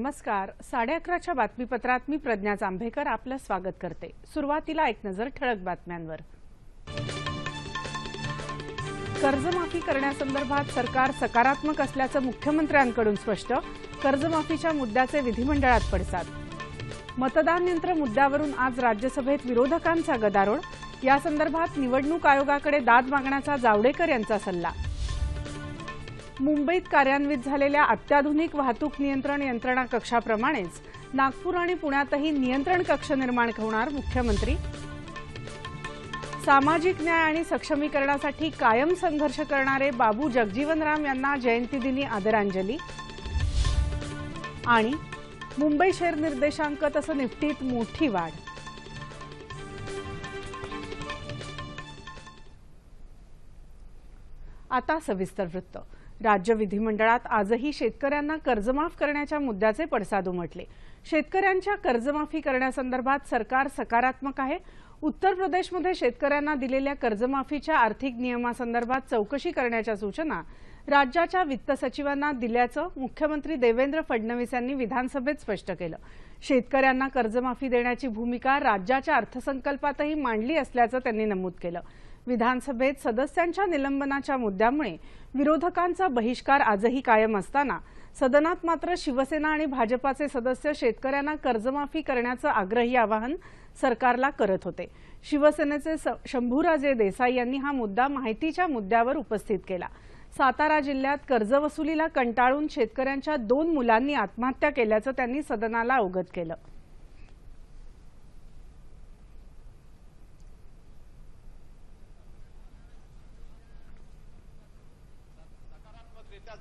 नमस्कार. साडे अकराच्या बातमीपत्रात मी प्रज्ञा जांभेकर आपलं स्वागत करते. सुरुवातीला एक नजर ठळक बातम्यांवर. कर्जमाफी करण्यासंदर्भात सरकार सकारात्मक असल्याचं मुख्यमंत्र्यांकडून स्पष्ट. कर्जमाफीच्या मुद्द्याचे विधिमंडळात पडसाद. मतदान यंत्र मुद्द्यावरून आज राज्यसभेत विरोधकांचा गदारोळ. यासंदर्भात निवडणूक आयोगाकडे दाद मागण्याचा जावडेकर यांचा सल्ला. मुंबईत कार्यान्वित झालेल्या अत्याधुनिक वाहतूक नियंत्रण यंत्रणा कक्षाप्रमाणेच नागपूर आणि पुण्यातही नियंत्रण कक्ष निर्माण होणार मुख्यमंत्री. सामाजिक न्याय आणि सक्षमीकरणासाठी कायम संघर्ष करणारे बाबू जगजीवनराम यांना जयंतीदिनी आदरांजली. आणि मुंबई शेअर निर्देशांक तसं निफ्टीत मोठी वाढ. आता सविस्तर वृत्त. राज्य विधिमंडळात आजही शेतकऱ्यांना कर्जमाफ करण्याच्या मुद्द्याचे पडसाद उमटले. शेतकऱ्यांच्या कर्जमाफी करण्यासंदर्भात सरकार सकारात्मक आहे. उत्तर प्रदेशमध्ये शेतकऱ्यांना दिलेल्या कर्जमाफीच्या आर्थिक नियमासंदर्भात चौकशी करण्याच्या सूचना राज्याच्या वित्त सचिवांना दिल्याचं मुख्यमंत्री देवेंद्र फडणवीस यांनी विधानसभेत स्पष्ट केलं. शेतकऱ्यांना कर्जमाफी देण्याची भूमिका राज्याच्या अर्थसंकल्पातही मांडली असल्याचं त्यांनी नमूद केलं. विधानसभेत सदस्यांच्या निलंबनाच्या मुद्द्यामुळे विरोधकांचा बहिष्कार आजही कायम असताना सदनात मात्र शिवसेना आणि भाजपाचे सदस्य शेतकऱ्यांना कर्जमाफी करण्याचं आग्रही आवाहन सरकारला करत होते. शिवसेनेचे स- शंभूराजे देसाई यांनी हा मुद्दा माहितीच्या मुद्द्यावर उपस्थित केला. सातारा जिल्ह्यात कर्जवसुलीला कंटाळून शेतकऱ्यांच्या दोन मुलांनी आत्महत्या केल्याचं त्यांनी सदनाला अवगत केलं.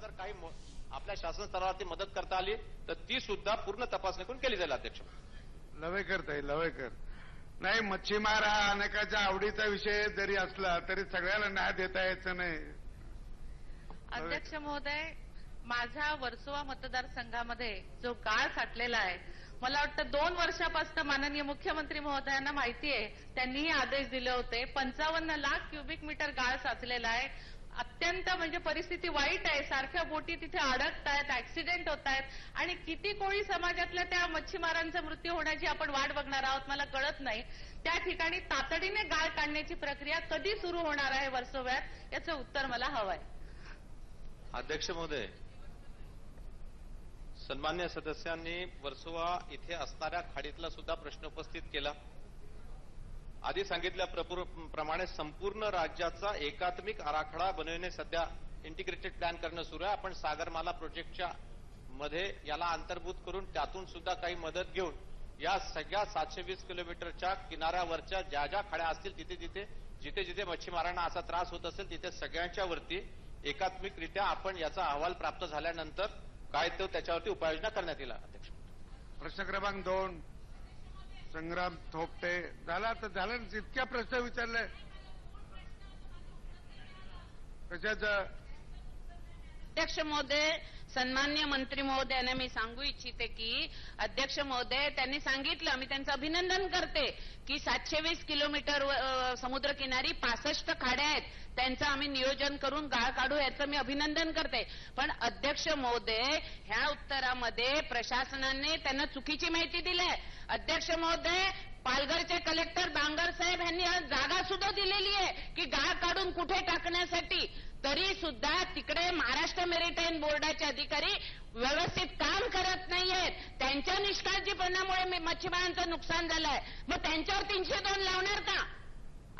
जर काही म- आपल्या शासन स्तरावरती मदत करता आली तर ती सुद्धा पूर्ण तपासणी करून केली जाईल अध्यक्ष. लवेकर ताई लवेकर. नाही मच्छीमार हा अनेकाच्या आवडीचा विषय जरी असला तरी सगळ्याला न्याय देता यायचं नाही. अध्यक्ष महोदय माझ्या वर्सोवा मतदारसंघामध्ये जो गाळ साठलेला आहे मला वाटतं दोन वर्षापासून माननीय मुख्यमंत्री महोदयांना माहिती आहे त्यांनीही आदेश दिले होते पंचावन्न लाख क्युबिक मीटर गाळ साचलेला आहे. अत्यंत म्हणजे परिस्थिती वाईट आहे. सारख्या बोटी तिथे अडकत आहेत ऍक्सिडेंट होत आहेत आणि किती कोळी समाजातल्या त्या मच्छीमारांचा मृत्यू होण्याची आपण वाट बघणार आहोत मला कळत नाही. त्या ठिकाणी तातडीने गाळ काढण्याची प्रक्रिया कधी सुरू होणार आहे वर्सोव्यात? याचं उत्तर मला हवं आहे अध्यक्ष महोदय सन्मान्य सदस्यांनी वर्सोवा इथे असणाऱ्या खाडीतला सुद्धा प्रश्न उपस्थित केला. आधी सांगितल्याप्रमाणे संपूर्ण राज्याचा एकात्मिक आराखडा बनविणे सध्या इंटिग्रेटेड प्लॅन करणं सुरू आहे. आपण सागरमाला प्रोजेक्टच्या मध्ये याला अंतर्भूत करून त्यातून सुद्धा काही मदत घेऊन या सगळ्या सातशे वीस किलोमीटरच्या किनाऱ्यावरच्या ज्या ज्या खाड्या असतील तिथे तिथे जिथे जिथे मच्छीमारांना असा त्रास होत असेल तिथे सगळ्यांच्या वरती एकात्मिकरित्या आपण याचा अहवाल प्राप्त झाल्यानंतर काय तो त्याच्यावरती उपाययोजना करण्यात येईल. अध्यक्ष. प्रश्न क्रमांक दोन. संग्राम थोपटे. झाला तर झालं ना इतक्या प्रश्न विचारले. कशाचा अध्यक्ष महोदय सन्मान्य मंत्री महोदयाने मी सांगू इच्छिते की अध्यक्ष महोदय त्यांनी सांगितलं मी त्यांचं अभिनंदन करते की सातशे वीस किलोमीटर समुद्रकिनारी पासष्ट खाड्या आहेत. त्यांचं आम्ही नियोजन करून गाळ काढू याचं मी अभिनंदन करते. पण अध्यक्ष महोदय ह्या उत्तरामध्ये प्रशासनाने त्यांना चुकीची माहिती दिली आहे अध्यक्ष महोदय पालघरचे कलेक्टर बांगर साहेब यांनी जागा सुद्धा दिलेली आहे की गाळ काढून कुठे टाकण्यासाठी. तरी सुद्धा तिकडे महाराष्ट्र मेरिटाईन बोर्डाचे अधिकारी व्यवस्थित काम करत नाहीयेत. त्यांच्या निष्काळजीपणामुळे मच्छीमारांचं नुकसान झालंय. मग त्यांच्यावर तीनशे दोन लावणार का?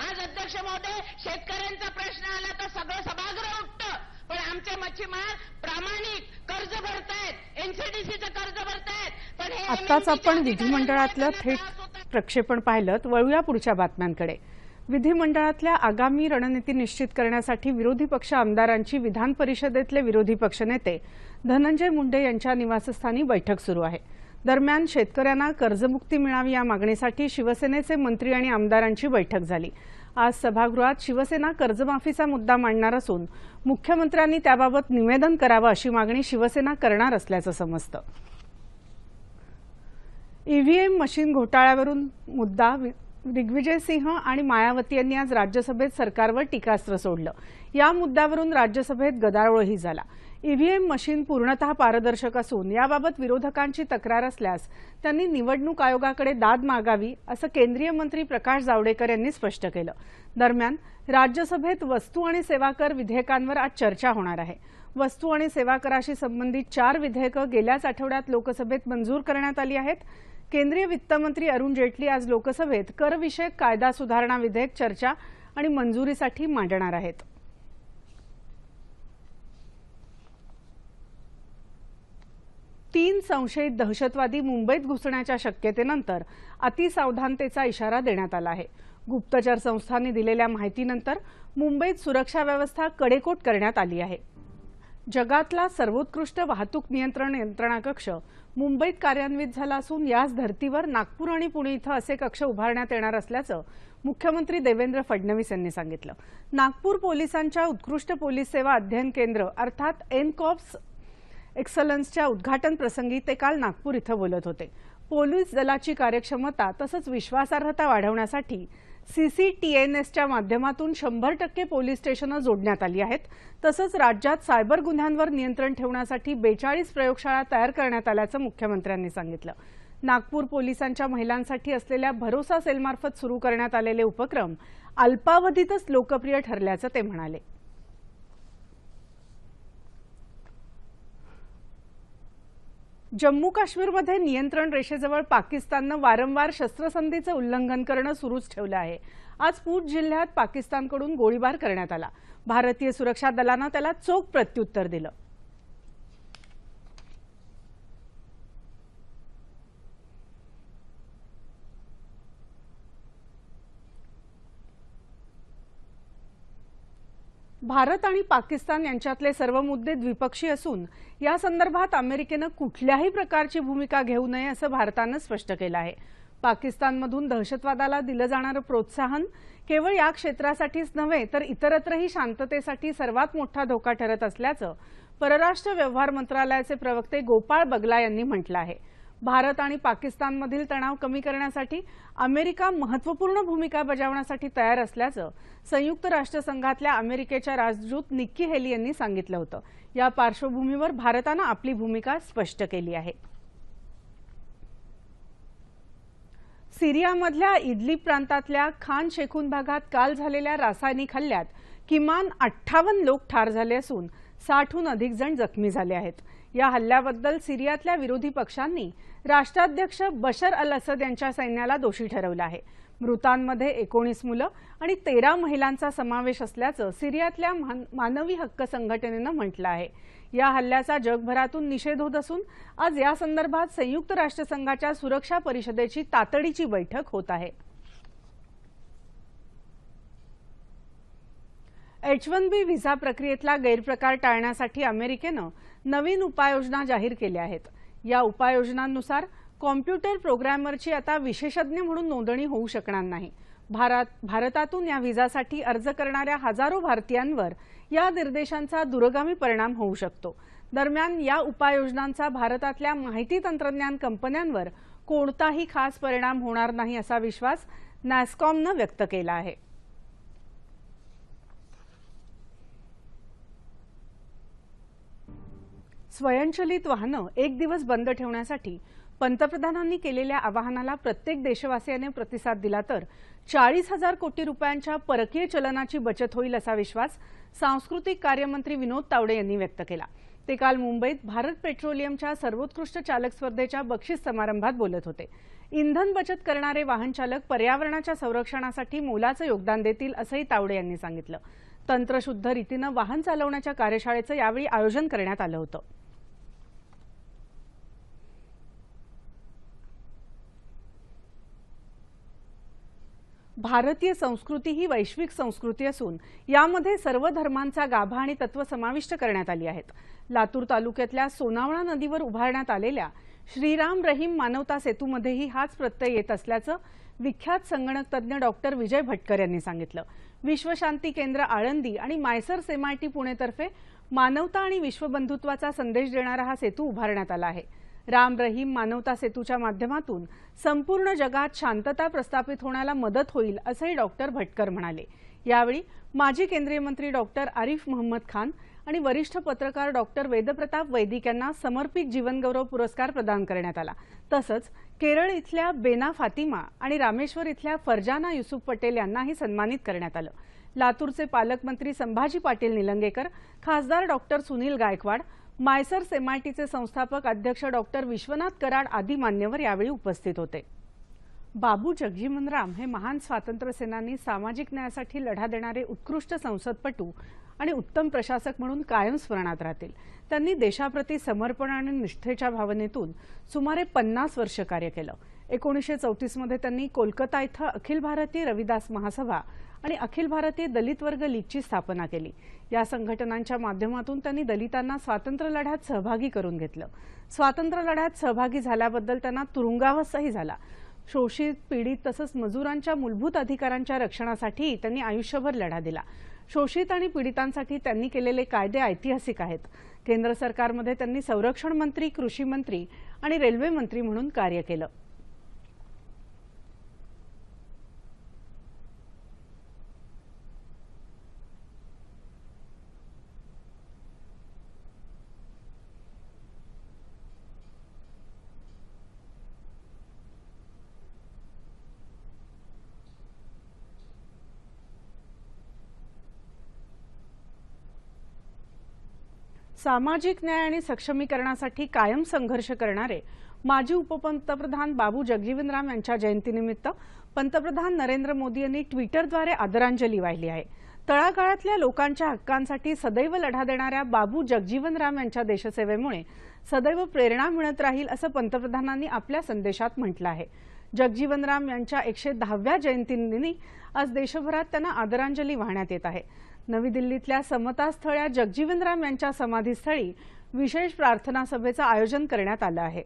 आज अध्यक्ष महोदय शेतकऱ्यांचा प्रश्न आला तर सगळं सभागृह उठतं. पण आमचे मच्छीमार प्रामाणिक कर्ज भरतायत. एनसीडीसीचं कर्ज भरतायत. पण च्या आपण विधिमंडळातलं थेट. प्रक्षेपण पाहिलं वळूया पुढच्या बातम्यांकडे. विधिमंडळातल्या आगामी रणनीती निश्चित करण्यासाठी विरोधी पक्ष आमदारांची विधान परिषदेतले विरोधी पक्षनेते धनंजय मुंडे यांच्या निवासस्थानी बैठक सुरू आहे. दरम्यान शेतकऱ्यांना कर्जमुक्ती मिळावी या मागणीसाठी शिवसेनेचे मंत्री आणि आमदारांची बैठक झाली. आज सभागृहात शिवसेना कर्जमाफीचा मुद्दा मांडणार असून मुख्यमंत्र्यांनी त्याबाबत निवेदन करावं अशी मागणी शिवसेना करणार असल्याचं समजतं. ईव्हीएम मशीन घोटाळ्यावरून मुद्दा वि- दिग्विजय सिंह आणि मायावती यांनी आज राज्यसभेत सरकारवर टीकास्त्र सोडलं. या मुद्द्यावरून राज्यसभेत गदारोळही झाला. ईव्हीएम मशीन पूर्णतः पारदर्शक असून याबाबत विरोधकांची तक्रार असल्यास त्यांनी निवडणूक आयोगाकडे दाद मागावी असं केंद्रीय मंत्री प्रकाश जावडेकर यांनी स्पष्ट केलं. दरम्यान राज्यसभेत वस्तू आणि सेवा कर विधेयकांवर आज चर्चा होणार आहे. वस्तू आणि सेवा कराशी संबंधित चार विधेयकं गेल्याच आठवड्यात लोकसभेत मंजूर करण्यात आली आहेत. केंद्रीय वित्तमंत्री अरुण जेटली आज लोकसभेत करविषयक कायदा सुधारणा विधेयक चर्चा आणि मंजुरीसाठी मांडणार आहेत. तीन संशयित दहशतवादी मुंबईत घुसण्याच्या शक्यतेनंतर अतिसावधानतेचा इशारा देण्यात आला आहे. गुप्तचर संस्थांनी दिलेल्या माहितीनंतर मुंबईत सुरक्षा व्यवस्था कडेकोट करण्यात आली आहे. जगातला सर्वोत्कृष्ट वाहतूक नियंत्रण यंत्रणा कक्ष मुंबईत कार्यान्वित झाला असून याच धर्तीवर नागपूर आणि पुणे इथं असे कक्ष उभारण्यात येणार असल्याचं मुख्यमंत्री देवेंद्र फडणवीस यांनी सांगितलं. नागपूर पोलिसांच्या उत्कृष्ट पोलीस सेवा अध्ययन केंद्र अर्थात एनकॉप्स एक्सलन्सच्या उद्घाटन प्रसंगी ते काल नागपूर इथं बोलत होते. पोलीस दलाची कार्यक्षमता तसंच विश्वासार्हता वाढवण्यासाठी सीसीटीएनएसच्या माध्यमातून शंभर टक्के पोलीस स्टेशनं जोडण्यात आली आहेत. तसंच राज्यात सायबर गुन्ह्यांवर नियंत्रण ठेवण्यासाठी बेचाळीस प्रयोगशाळा तयार करण्यात आल्याचं मुख्यमंत्र्यांनी सांगितलं. नागपूर पोलिसांच्या महिलांसाठी असलेल्या भरोसा सेलमार्फत सुरू करण्यात आलेले उपक्रम अल्पावधीतच लोकप्रिय ठरल्याचं ते म्हणाले. जम्मू काश्मीरमध्ये नियंत्रण रेषेजवळ पाकिस्ताननं वारंवार शस्त्रसंधीचं उल्लंघन करणं सुरूच ठेवलं आहे. आज पूंछ जिल्ह्यात पाकिस्तानकडून गोळीबार करण्यात आला. भारतीय सुरक्षा दलानं त्याला चोख प्रत्युत्तर दिलं. भारत आणि पाकिस्तान यांच्यातले सर्व मुद्दे द्विपक्षीय असून या संदर्भात अमेरिकेनं कुठल्याही प्रकारची भूमिका घेऊ नये असं भारतानं स्पष्ट केलं आहे. पाकिस्तानमधून दहशतवादाला दिलं जाणारं प्रोत्साहन केवळ या क्षेत्रासाठीच नव्हे तर इतरत्रही शांततेसाठी सर्वात मोठा धोका ठरत असल्याचं परराष्ट्र व्यवहार मंत्रालयाचे प्रवक्ते गोपाळ बगला यांनी म्हटलं आहे. भारत आणि पाकिस्तानमधील तणाव कमी करण्यासाठी अमेरिका महत्त्वपूर्ण भूमिका बजावण्यासाठी तयार असल्याचं संयुक्त राष्ट्रसंघातल्या अमेरिकेच्या राजदूत निक्की हेली यांनी सांगितलं होतं. या पार्श्वभूमीवर भारतानं आपली भूमिका स्पष्ट केली आहे. सिरियामधल्या इदली प्रांतातल्या खान शेखून भागात काल झालेल्या रासायनिक हल्ल्यात किमान अठ्ठावन्न लोक ठार झाले असून साठहून अधिक जण जखमी झाले आहेत. या हल्ल्याबद्दल सिरियातल्या विरोधी पक्षांनी राष्ट्राध्यक्ष बशर अल असद यांच्या सैन्याला दोषी ठरवलं आहे. मृतांमध्ये एकोणीस मुलं आणि तेरा महिलांचा समावेश असल्याचं सिरियातल्या मान- मानवी हक्क संघटनेनं म्हटलं आहे. या हल्ल्याचा जगभरातून निषेध होत असून आज या संदर्भात संयुक्त राष्ट्रसंघाच्या सुरक्षा परिषदेची तातडीची बैठक होत आहे. एच वन बी व्हिसा प्रक्रियेतला गैरप्रकार टाळण्यासाठी अमेरिकेनं नवीन उपाययोजना जाहीर केल्या आहेत. या उपाययोजनांनुसार कॉम्प्युटर प्रोग्रॅमरची आता विशेषज्ञ म्हणून नोंदणी होऊ शकणार नाही. भारत भारतातून या व्हिसासाठी अर्ज करणाऱ्या हजारो भारतीयांवर या निर्देशांचा दूरगामी परिणाम होऊ शकतो. दरम्यान या उपाययोजनांचा भारतातल्या माहिती तंत्रज्ञान कंपन्यांवर कोणताही खास परिणाम होणार नाही असा विश्वास नॅस्कॉमनं व्यक्त केला आहे. स्वयंचलित वाहनं एक दिवस बंद ठेवण्यासाठी पंतप्रधानांनी केलेल्या आवाहनाला प्रत्येक देशवासियाने प्रतिसाद दिला तर चाळीस हजार कोटी रुपयांच्या परकीय चलनाची बचत होईल असा विश्वास सांस्कृतिक कार्यमंत्री विनोद तावडे यांनी व्यक्त केला. ते काल मुंबईत भारत पेट्रोलियमच्या सर्वोत्कृष्ट चालक स्पर्धेच्या बक्षीस समारंभात बोलत होते. इंधन बचत करणारे वाहन चालक पर्यावरणाच्या संरक्षणासाठी मोलाचं योगदान देतील असंही तावडे यांनी सांगितलं. तंत्रशुद्ध रीतीनं वाहन चालवण्याच्या कार्यशाळेचं यावेळी आयोजन करण्यात आलं होतं. भारतीय संस्कृती ही वैश्विक संस्कृती असून यामध्ये सर्व धर्मांचा गाभा आणि तत्व समाविष्ट करण्यात आली आहेत. लातूर तालुक्यातल्या सोनावळा नदीवर उभारण्यात आलेल्या श्रीराम रहीम मानवता सेतूमध्येही हाच प्रत्यय येत असल्याचं विख्यात संगणक तज्ज्ञ डॉक्टर विजय भटकर यांनी सांगितलं. विश्वशांती केंद्र आळंदी आणि मायसर सेमायटी पुणेतर्फे मानवता आणि विश्वबंधुत्वाचा संदेश देणारा हा सेतू उभारण्यात आला आहे. राम रहीम मानवता सेतूच्या माध्यमातून संपूर्ण जगात शांतता प्रस्थापित होण्याला मदत होईल असंही डॉक्टर भटकर म्हणाले. यावेळी माजी केंद्रीय मंत्री डॉक्टर आरिफ मोहम्मद खान आणि वरिष्ठ पत्रकार डॉक्टर वेदप्रताप वैदिक यांना समर्पित जीवनगौरव पुरस्कार प्रदान करण्यात आला. तसंच केरळ इथल्या बेना फातिमा आणि रामेश्वर इथल्या फरजाना युसुफ पटेल यांनाही सन्मानित करण्यात आलं. लातूरचे पालकमंत्री संभाजी पाटील निलंगेकर खासदार डॉक्टर सुनील गायकवाड मायसर सेमायटीचे संस्थापक अध्यक्ष डॉक्टर विश्वनाथ कराड आदी मान्यवर यावेळी उपस्थित होते. बाबू जगजीवनराम हे महान स्वातंत्र्य सेनानी सामाजिक न्यायासाठी लढा देणारे उत्कृष्ट संसदपटू आणि उत्तम प्रशासक म्हणून कायम स्मरणात राहतील. त्यांनी देशाप्रती समर्पण आणि निष्ठेच्या भावनेतून सुमारे पन्नास वर्ष कार्य केलं. एकोणीसशे चौतीसमध्ये त्यांनी कोलकाता इथं अखिल भारतीय रविदास महासभा आणि अखिल भारतीय दलित वर्ग लीगची स्थापना केली. या संघटनांच्या माध्यमातून त्यांनी दलितांना स्वातंत्र्य लढ्यात सहभागी करून घेतलं. स्वातंत्र्य लढ्यात सहभागी झाल्याबद्दल त्यांना तुरुंगावासही झाला. शोषित पीडित तसंच मजुरांच्या मूलभूत अधिकारांच्या रक्षणासाठी त्यांनी आयुष्यभर लढा दिला. शोषित आणि पीडितांसाठी त्यांनी केलेले कायदे ऐतिहासिक आहेत. केंद्र सरकारमध्ये त्यांनी संरक्षण मंत्री कृषी मंत्री आणि रेल्वे मंत्री म्हणून कार्य केलं. सामाजिक न्याय आणि सक्षमीकरणासाठी कायम संघर्ष करणारे माजी उपपंतप्रधान बाबू जगजीवनराम यांच्या जयंतीनिमित्त पंतप्रधान नरेंद्र मोदी यांनी ट्विटरद्वारे आदरांजली वाहिली आहे. तळागाळातल्या लोकांच्या हक्कांसाठी सदैव लढा देणाऱ्या बाबू जगजीवनराम यांच्या देशसेवेमुळे सदैव प्रेरणा मिळत राहील असं पंतप्रधानांनी आपल्या संदेशात म्हटलं आहे. जगजीवनराम यांच्या एकशे दहाव्या जयंतीदिनी आज देशभरात त्यांना आदरांजली वाहण्यात येत आहे. नवी दिल्लीतल्या समता स्थळ या जगजीवनराम यांच्या समाधीस्थळी विशेष प्रार्थना सभेचं आयोजन करण्यात आलं आहे.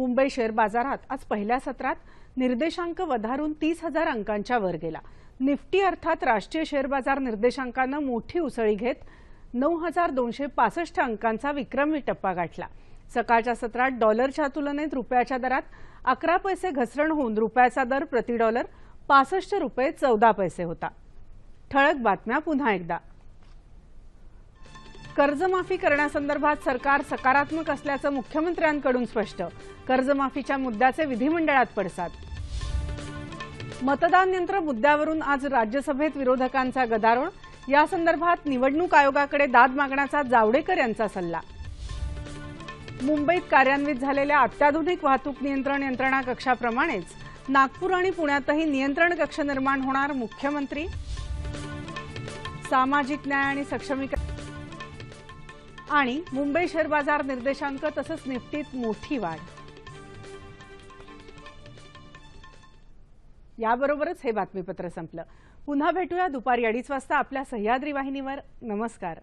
मुंबई शेअर बाजारात आज पहिल्या सत्रात निर्देशांक वधारून तीस हजार अंकांच्या वर गेला. निफ्टी अर्थात राष्ट्रीय शेअर बाजार निर्देशांकानं मोठी उसळी घेत नऊ हजार दोनशे पासष्ट अंकांचा विक्रमी टप्पा गाठला. सकाळच्या सत्रात डॉलरच्या तुलनेत रुपयाच्या दरात अकरा पैसे घसरण होऊन रुपयाचा दर प्रति डॉलर पासष्ट रुपये चौदा पैसे होता. ठळक बातम्या पुन्हा एकदा. कर्जमाफी करण्यासंदर्भात सरकार सकारात्मक असल्याचं मुख्यमंत्र्यांकडून स्पष्ट. कर्जमाफीच्या मुद्द्याचे विधिमंडळात पडसाद. मतदान यंत्र मुद्द्यावरून आज राज्यसभेत विरोधकांचा गदारोळ. या संदर्भात निवडणूक आयोगाकडे दाद मागण्याचा जावडेकर यांचा सल्ला. मुंबईत कार्यान्वित झालेल्या अत्याधुनिक वाहतूक नियंत्रण यंत्रणा कक्षाप्रमाणेच नागपूर आणि पुण्यातही नियंत्रण कक्ष निर्माण होणार मुख्यमंत्री. सामाजिक न्याय आणि सक्षमीकरण आणि मुंबई शेअर बाजार निर्देशांक तसंच निफ्टीत मोठी वाढ. याबरोबरच हे बातमीपत्र संपलं. पुन्हा भेटूया दुपारी अडीच वाजता आपल्या सह्याद्री वाहिनीवर. नमस्कार.